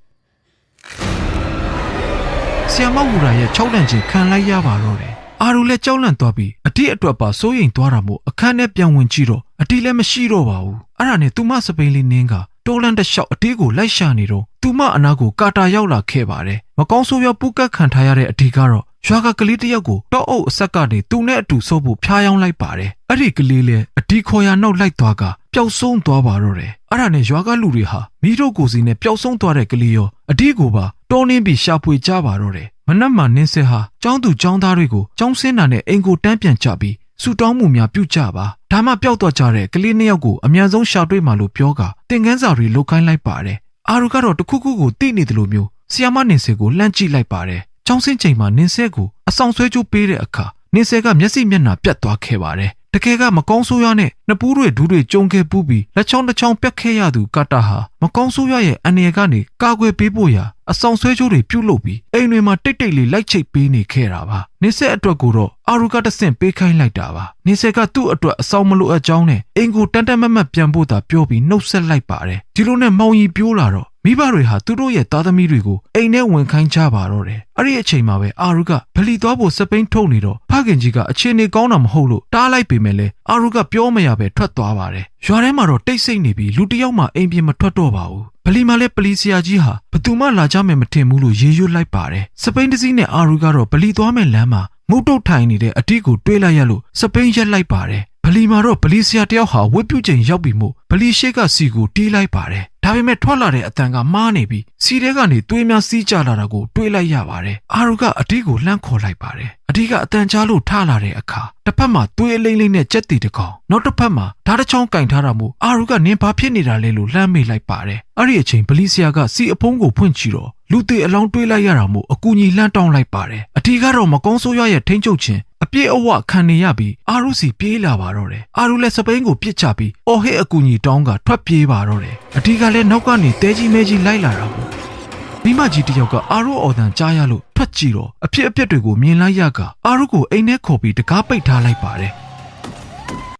S1: ဆီယမဝူရာရဲ့၆လန့်ချင်းခံလိုက်ရပါတော့တယ်အာရူလည်းကြောက်လန့်သွားပြီးအ တိအတွက်ပါစိုးရိမ်သွားတာမို့အခန်းထဲပြန်ဝင်ကြည့်တော့အတိလည်းမရှိတော့ပါဘူးအဲ့ဒါနဲ့သူမစပိန်လေးနင်းကတိုးလန့်တစ်လျှောက်အတေးကိုလိုက်ရှာနေတော့သူမအနာကိုကာတာရောက်လာခဲ့ပါတယ်မကောင်းဆိုးရောပူကတ်ခံထားရတဲ့အတေးကတော့ရွာကကလေးတစ်ယောက်ကိုတောက်အုပ်အဆက်ကနေသူနဲ့အတူဆုပ်ဖို့ဖျားယောင်းလိုက်ပါတယ်အဲ့ဒီကလေးလည်းအတီခေါ်ရနောက်လိုက်သွားကပျောက်ဆုံးသွားပါတော့တယ်အဲ့ဒါနဲ့ရွာကလူတွေဟာမိတို့ကိုယ်စီနဲ့ပျောက်ဆုံးသွားတဲ့ကလေးရောအတီကိုပါတောင်းနှင်းပြီးရှာဖွေကြပါတော့တယ် မနက်မှနင်းစဲဟာចောင်းသူចောင်းသားတွေကိုចောင်းစင်းတာနဲ့အိမ်ကိုတန်းပြန်ချပြီးဆူတောင်းမှုများပြုကြပါဒါမှပျောက်သွားကြတဲ့ကလေးနှစ်ယောက်ကိုအမြန်ဆုံးရှာတွေ့မှလို့ပြောကတင်ကန်းစာတွေလုတ်ခိုင်းလိုက်ပါတယ်အာရူကတော့တခုခုကိုတိနေတယ်လို့မျိုးဆီယာမနင်စဲကိုလှမ်းကြည့်လိုက်ပါတယ်ចောင်းစင်းချိန်မှာနင်စဲကိုအဆောင်ဆွဲကြိုးပေးတဲ့အခါနင်စဲကမျက်စိမျက်နှာပြတ်သွားခဲ့ပါတယ် တကယ်ကမကောင်းဆိုးရနဲ့နှစ်ပူးတွေဒူးတွေကြုံခဲ့ပူးပြီးလက်ချောင်းတစ်ချောင်းပြတ်ခဲ့ရသူကတာဟာမကောင်းဆိုးရရဲ့အနေကနေကာကွယ်ပေးဖို့ရာအဆောင်ဆွဲကြိုးတွေပြုတ်လုပြီးအိမ်တွေမှာတိတ်တိတ်လေးလိုက်ချိတ်ပေးနေခဲ့တာပါနေဆက်အတွက်ကိုတော့အာရူကတဆင့်ပေးခိုင်းလိုက်တာပါနေဆက်ကသူ့အတွက်အဆောင်မလို့အကြောင်းနဲ့အိမ်ကိုတန်တန်မတ်မတ်ပြန်ဖို့သာပြောပြီးနှုတ်ဆက်လိုက်ပါတယ်ဒီလိုနဲ့မောင်ကြီးပြိုးလာတော့ မိဘတွေဟာသူတို့ရဲ့သားသမီးတွေကိုအိမ်ထဲဝင်ခိုင်းကြပါတော့တယ်။အဲ့ဒီအချိန်မှာပဲအာရုကဗလီသွားဖို့စပိန်ထုတ်နေတော့ဖခင်ကြီးကအခြေအနေကောင်းတာမဟုတ်လို့တားလိုက်ပေမဲ့လည်းအာရုကပြောမရပဲထွက်သွားပါတယ်။ရွာထဲမှာတော့တိတ်ဆိတ်နေပြီးလူတစ်ယောက်မှအိမ်ပြင်မထွက်တော့ပါဘူး။ဗလီမှာလည်းပလီစီယာကြီးဟာဘသူမှလာကြမယ်မထင်ဘူးလို့ရေရွတ်လိုက်ပါတယ်။စပိန်တစည်းနဲ့အာရုကတော့ဗလီသွားမယ်လမ်းမှာငုတ်တုတ်ထိုင်နေတဲ့အတီးကိုတွေးလိုက်ရလို့စပိန်ရက်လိုက်ပါတယ်။ဗလီမှာတော့ဗလီဆရာတယောက်ဟာဝတ်ပြုချိန်ရောက်ပြီမို့ဗလီရှိကစီကိုတီးလိုက်ပါတယ် ဒါပေမဲ့ထွက်လာတဲ့အတန်ကမားနေပြီးစီထဲကနေသွေးများစီးကျလာတာကိုတွေးလိုက်ရပါတယ်အာရူကအတီးကိုလှမ်းခေါ်လိုက်ပါတယ်အတီးကအတန်ကြားလို့ထလာတဲ့အခါတစ်ဖက်မှာသွေးအလိမ့်လိမ့်နဲ့ကြက်တီတစ်ကောင်နောက်တစ်ဖက်မှာဓာတ်တစ်ချောင်းကင်ထားတာမို့အာရူကနင်းဘာဖြစ်နေတာလဲလို့လှမ်းမေးလိုက်ပါတယ်အဲ့ဒီအချိန်ဗလီဆရာကစီအဖုံးကိုဖွင့်ကြည့်တော့လူသေးအလောင်းတွေးလိုက်ရတာမို့အကူကြီးလှမ်းတောင်းလိုက်ပါတယ်အတီးကတော့မကောင်းဆိုးရရဲ့ထိန်းချုပ်ခြင်း အပြည့်အဝခံနေရပြီးအာရုစီပြေးလာပါတော့တယ်အာရုလည်းစပိန်ကိုပြစ်ချပြီးအော်ဟစ်အကူကြီးတောင်းကထွက်ပြေးပါတော့တယ်အတီးကလည်းနောက်ကနေတဲကြီးမဲကြီးလိုက်လာတာပေါ့မိမကြီးတယောက်ကအာရုအော်တန်ကြားရလို့ထွက်ကြည့်တော့အဖြစ်အပျက်တွေကိုမြင်လိုက်ရကအာရုကိုအိမ်ထဲခေါ်ပြီးတကားပိတ်ထားလိုက်ပါတယ်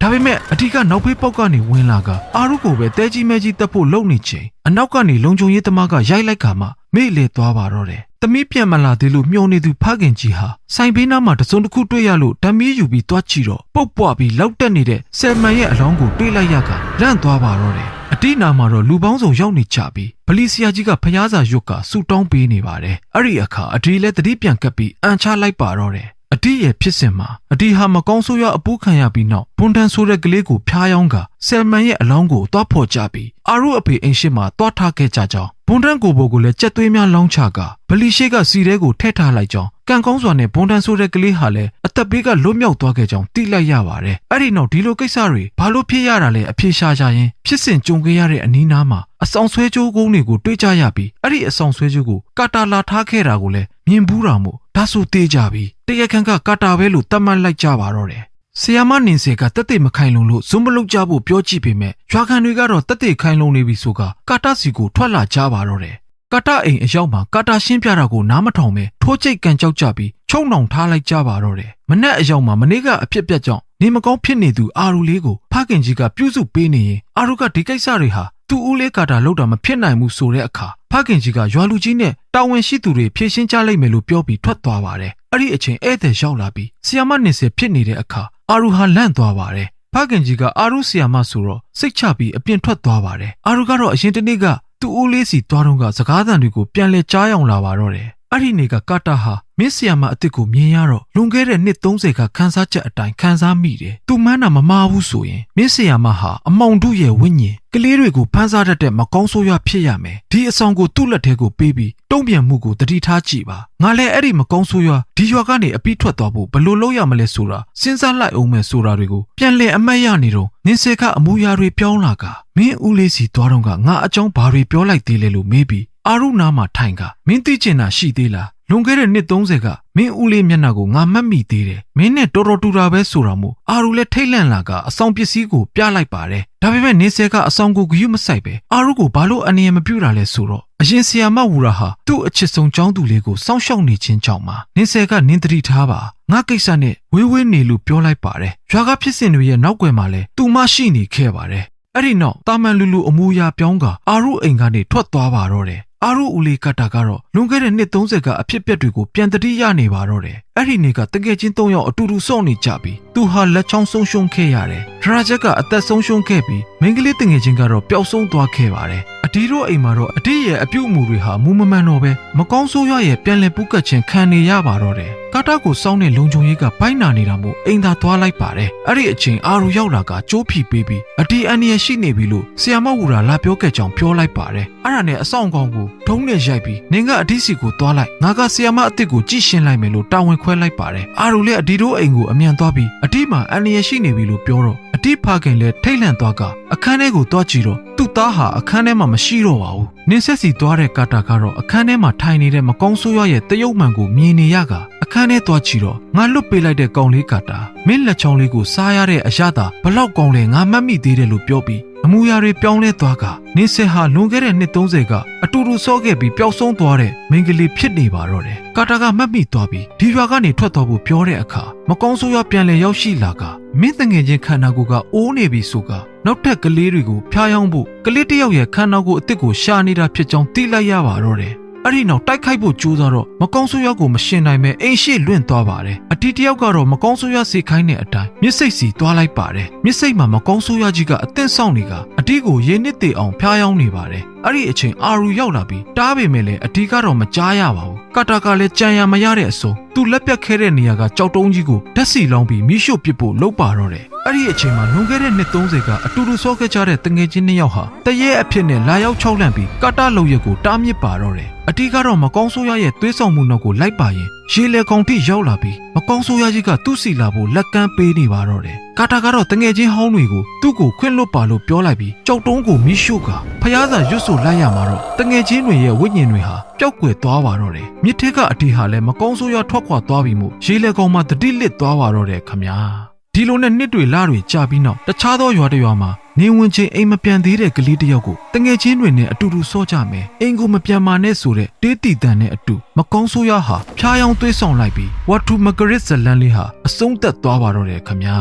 S1: ဒါပေမဲ့အထီးကနောက်ဖေးပေါက်ကနေဝင်လာကအာရုကိုပဲတဲကြီးမဲကြီးတက်ဖို့လုပ်နေချိန်အနောက်ကနေလုံခြုံရေးသမားကရိုက်လိုက်ကမှမေ့လေသွားပါတော့တယ်။ သမီးပြန်မလာသေးလို့မျောနေသူဖခင်ကြီးဟာဆိုင်ဘေးနားမှာတစုံတစ်ခုတွေ့ရလို့ဓမီးယူပြီးတွားကြည့်တော့ပုတ်ပွားပြီးလောက်တက်နေတဲ့ဆယ်မန်ရဲ့အလောင်းကိုတွေ့လိုက်ရကလန့်သွားပါတော့တယ်။အတိနာမှာတော့လူပေါင်းစုံရောက်နေကြပြီးဗလီဆီယာကြီးကဖျားစာရွတ်ကဆူတောင်းပေးနေပါတယ်။အဲ့ဒီအခါအဒီလည်းတတိပြန်ကပ်ပြီးအန်ချလိုက်ပါတော့တယ်။အတီးရဲ့ဖြစ်စဉ်မှာအတီးဟာမကောင်းဆိုးရအပူးခံရပြီးနောက်ဘွန်တန်ဆိုတဲ့ကလေးကိုဖျားယောင်းကဆယ်မန်ရဲ့အလောင်းကိုတွားဖော်ကြပြီးအာရုအဖေအိမ်ရှိမှာတွားထားခဲ့ကြကြောင်း ဘွန်တန်ကိုဘိုကိုလည်းကြက်သွေးများလောင်းချကဗလီရှိကစီတဲကိုထည့်ထားလိုက်ကြောင်းကံကောင်းစွာနဲ့ဘွန်တန်ဆိုတဲ့ကလေးဟာလည်းအသက်ဘေးကလွတ်မြောက်သွားခဲ့ကြောင်းသိလိုက်ရပါတယ်။အဲ့ဒီနောက်ဒီလိုကိစ္စတွေဘာလို့ဖြစ်ရတာလဲအဖြေရှာကြရင်ဖြစ်စဉ်ကြုံခဲ့ရတဲ့အနီးနားမှာအဆောင်ဆွဲကြိုးကုန်းတွေကိုတွေးကြရပြီးအဲ့ဒီအဆောင်ဆွဲကြိုးကိုကာတာလာထားခဲ့တာကိုလည်းမြင်ဘူးတာမို့ဒါဆိုသေးကြပြီတရခန့်ကကာတာပဲလို့တတ်မှတ်လိုက်ကြပါတော့တယ် ဆီယာမနင်စေကတက်တဲ့မခိုင်လုံလို့ဇွန်းမလုတ်ကြဖို့ပြောကြည့်ပေမဲ့ရွာခံတွေကတော့တက်တဲ့ခိုင်လုံနေပြီဆိုကကာတာစီကိုထွက်လာကြပါတော့တယ်ကာတာအိမ်အရောက်မှာကာတာရှင်းပြတာကိုနားမထောင်ပဲထိုးချိတ်ကန်ကြောက်ကြပြီးချုံနှောင်ထားလိုက်ကြပါတော့တယ်မနက်အရောက်မှာမနေ့ကအဖြစ်ပြက်ကြောင့်နေမကောင်းဖြစ်နေသူအာရူလေးကိုဖခင်ကြီးကပြုစုပေးနေရင်အာရူကဒီကိစ္စတွေဟာသူ့ဦးလေးကာတာလောက်တာမဖြစ်နိုင်ဘူးဆိုတဲ့အခါဖခင်ကြီးကရွာလူကြီးနဲ့တာဝန်ရှိသူတွေဖြည့်ရှင်းကြလိုက်မယ်လို့ပြောပြီးထွက်သွားပါတယ်အဲ့ဒီအချိန်ဧည့်သည်ရောက်လာပြီးဆီယာမနင်စေဖြစ်နေတဲ့အခါ အာရူဟာလန့်သွားပါတယ်ဖခင်ကြီးကအာရုဆီယာမဆိုတော့စိတ်ချပြီးအပြင်ထွက်သွားပါတယ်အာရုကတော့အရင်တနေ့ကသူ့ဦးလေးစီသွားတော့ကစကားသံတွေကိုပြန်လဲကြားအောင်လာပါတော့တယ်အဲ့ဒီနေ့ကကာတာဟာ မင်းဆီယာမအစ်စ်ကိုမြင်ရတော့လွန်ခဲ့တဲ့နှစ်30ကခန်းစားချက်အတိုင်းခန်းစားမိတယ်။သူမှန်းတာမမားဘူးဆိုရင်မင်းဆီယာမဟာအမောင်တို့ရဲ့ဝိညာဉ်ကလေးတွေကိုဖမ်းစားတတ်တဲ့မကောင်းဆိုးရွားဖြစ်ရမယ်။ဒီအဆောင်ကိုသူ့လက်ထဲကိုပေးပြီးတုံ့ပြန်မှုကိုတတိထားကြည့်ပါ။ငါလည်းအဲ့ဒီမကောင်းဆိုးရွားဒီရွာကနေအပြီးထွက်သွားဖို့ဘယ်လိုလုပ်ရမလဲဆိုတာစဉ်းစားလိုက်အောင်မယ်ဆိုတာတွေကိုပြန်လည်အမတ်ရနေတော့နင်းစေကအမူအရာတွေပြောင်းလာကမင်းဦးလေးစီသွားတော့ကငါအကြောင်းဘာတွေပြောလိုက်သေးလဲလို့မေးပြီး အာရုနာမှာထိုင်ကမင်းသိကျင်တာရှိသေးလားလွန်ခဲ့တဲ့နှစ်30ကမင်းဦးလေးမျက်နှာကိုငါမှတ်မိသေးတယ်မင်းနဲ့တော်တော်တူတာပဲဆိုတာမို့အာရုလည်းထိတ်လန့်လာကအဆောင်ပစ္စည်းကိုပြလိုက်ပါတယ်ဒါပေမဲ့နေဆဲကအဆောင်ကိုဂယုမဆိုင်ပဲအာရုကိုဘာလို့အနေရမပြူတာလဲဆိုတော့အရင်ဆီယာမဝူရာဟာသူ့အချစ်ဆုံးចောင်းသူလေးကိုစောင့်ရှောက်နေခြင်းကြောင့်ပါနေဆဲကနင်းတတိထားပါငါကိစ္စနဲ့ဝေးဝေးနေလို့ပြောလိုက်ပါတယ်ရွာကဖြစ်စဉ်တွေရဲ့နောက်ွယ်မှာလဲသူမရှိနေခဲ့ပါတယ်အဲ့ဒီနောက်တာမန်လူလူအမူအရာပြောင်းကအာရုအိမ်ကနေထွက်သွားပါတော့တယ် အာရုဦးလေးကတ်တာကတော့လွန်ခဲ့တဲ့နှစ်30ကအဖြစ်အပျက်တွေကိုပြန်တတိရနေပါတော့တယ်အဲ့ဒီနေ့ကတကယ်ချင်း၃ယောက်အတူတူစောင့်နေကြပြီးသူဟာလက်ချောင်းဆုံးရှုံးခဲ့ရတယ်ဒရာချက်ကအသက်ဆုံးရှုံးခဲ့ပြီးမိန်းကလေးတငယ်ချင်းကတော့ပျောက်ဆုံးသွားခဲ့ပါတယ်အဒီတို့အိမ်မှာတော့အဒီရဲ့အပြုတ်အမူတွေဟာမူမမှန်တော့ပဲမကောင်းဆိုးရွားရဲ့ပြန်လည်ပူးကတ်ခြင်းခံနေရပါတော့တယ် ကာတာကိုစောင်းတဲ့လုံခြုံရေးကပိုင်းနာနေတာမို့အိမ်သာသွားလိုက်ပါတယ်အဲ့ဒီအချိန်အာရူရောက်လာကကြိုးဖီပေးပြီးအဒီအန်ရရှိနေပြီလို့ဆီယာမဝူရာလာပြောခဲ့ကြောင်းပြောလိုက်ပါတယ်အဲ့ဒါနဲ့အဆောင်ကောင်ကိုဒုံးနဲ့ရိုက်ပြီးနင်ကအဒီစီကိုသွားလိုက်ငါကဆီယာမအစ်စ်ကိုကြည့်ရှင်းလိုက်မယ်လို့တာဝန်ခွဲလိုက်ပါတယ်အာရူလည်းအဒီတို့အိမ်ကိုအမြန်သွားပြီးအဒီမှာအန်ရရှိနေပြီလို့ပြောတော့အတိဖခင်လည်းထိတ်လန့်သွားကအခန်းထဲကိုတွားကြည့်တော့သူ့သားဟာအခန်းထဲမှာမရှိတော့ပါဘူး။နင်းဆက်စီသွားတဲ့ကာတာကတော့အခန်းထဲမှာထိုင်နေတဲ့မကောင်းဆိုးရွားရဲ့တရုတ်မှန်ကိုမြင်နေရက အခန်းထဲတွားကြည့်တော့ငါလွတ်ပေးလိုက်တဲ့ကောင်လေးကာတာမင်းလက်ချောင်းလေးကိုစားရတဲ့အရသာဘလောက်ကောင်းလဲငါမှတ်မိသေးတယ်လို့ပြောပြီးအမူအရာတွေပြောင်းလဲသွားကနင်းဆက်ဟာလွန်ခဲ့တဲ့နှစ်30ကအတူတူစောခဲ့ပြီးပျောက်ဆုံးသွားတဲ့မိန်းကလေးဖြစ်နေပါတော့တယ်။ကာတာကမှတ်မိသွားပြီးဒီရွာကနေထွက်သွားဖို့ပြောတဲ့အခါမကောင်းဆိုးရွားပြန်လည်ရောက်ရှိလာကမင်းတငယ်ချင်းခန္ဓာကိုယ်ကအိုးနေပြီဆိုကနောက်ထပ်ကလေးတွေကိုဖျားယောင်းဖို့ကလေးတစ်ယောက်ရဲ့ခန္ဓာကိုယ်အစ်စ်ကိုရှာနေတာဖြစ်ကြောင်းသိလိုက်ရပါတော့တယ်။ အဲ့ဒီနောက်တိုက်ခိုက်ဖို့ကြိုးစားတော့မကောင်းဆိုးရွားကိုမရှင်နိုင်ပဲအိမ်ရှိလွင့်သွားပါတယ်။အတီတယောက်ကတော့မကောင်းဆိုးရွားစေခိုင်းတဲ့အတိုင်းမြစ်စိတ်စီသွားလိုက်ပါတယ်။မြစ်စိတ်မှာမကောင်းဆိုးရွားကြီးကအသင့်ဆောင်နေကအတီကိုရေနစ်တေအောင်ဖျားယောင်းနေပါတယ်။အဲ့ဒီအချိန်အာရူရောက်လာပြီးတားပေမဲ့လည်းအတီကတော့မကြားရပါဘူး။ကာတာကလည်းကြံရမရတဲ့အစုံ သူလက်ပြတ်ခဲတဲ့နေရာကကြောက်တုံးကြီးကိုဓာတ်စီလောင်းပြီးမိရှို့ပစ်ဖို့လုပ်ပါတော့တယ်။အဲ့ဒီအချိန်မှာလွန်ခဲ့တဲ့နှစ်30ကအတူတူဆော့ခဲ့ကြတဲ့တငယ်ချင်းနှစ်ယောက်ဟာတရေအဖြစ်နဲ့လာရောက်ချောက်လန့်ပြီးကာတာလုံရက်ကိုတားမြစ်ပါတော့တယ်။အတီကတော့မကောင်းဆိုးရရဲ့သွေးဆောင်မှုနောက်ကိုလိုက်ပါရင်ရေလေကောင်ထိရောက်လာပြီးမကောင်းဆိုးရကြီးကသူ့စီလာဖို့လက်ကမ်းပေးနေပါတော့တယ်။ကာတာကတော့တငယ်ချင်းဟောင်းတွေကိုသူ့ကိုခွင့်လွတ်ပါလို့ပြောလိုက်ပြီးကြောက်တုံးကိုမိရှို့ကဖျားစာရွတ်ဆိုလိုက်ရမှာတော့တငယ်ချင်းတွေရဲ့ဝိညာဉ်တွေဟာပျောက်ကွယ်သွားပါတော့တယ်။မြစ်ထက်ကအတီဟာလည်းမကောင်းဆိုးရထွက်ခွာသွားပြီးမှရေလေကောင်မှတတိလစ်သွားပါတော့တယ်ခမညာ။ဒီလိုနဲ့နှစ်တွေလတွေကြာပြီးနောက်တခြားသောရွာတစ်ရွာမှာ နေဝင်ချင်းအိမ်မပြန်သေးတဲ့ကလေးတစ်ယောက်ကိုတငယ်ချင်းတွေနဲ့အတူတူစောကြမယ်အိမ်ကိုမပြန်မာနဲ့ဆိုတဲ့တေးတီတန်နဲ့အတူမကောင်းဆိုးရဟာဖျားယောင်းသွေးဆောင်လိုက်ပြီးဝါထူမဂရစ်ဇလန်လေးဟာအဆုံးသက်သွားပါတော့တယ်ခမညာ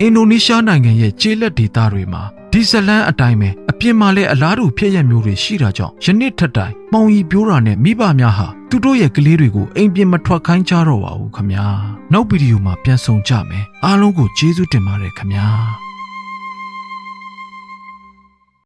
S1: အင်ဒိုနီးရှားနိုင်ငံရဲ့ကျေးလက်ဒေသတွေမှာဒီဇလန်အတိုင်းပဲအပြင်မှာလည်းအလားတူဖြစ်ရမျိုးတွေရှိတာကြောင့်ယနေ့ထက်တိုင်မောင်ရီပြိုးတာနဲ့မိဘများဟာသူတို့ရဲ့ကလေးတွေကိုအိမ်ပြင်မထွက်ခိုင်းကြတော့ပါဘူးခမညာနောက်ဗီဒီယိုမှာပြန်ဆောင်ကြမယ်အားလုံးကိုကျေးဇူးတင်ပါတယ်ခမညာ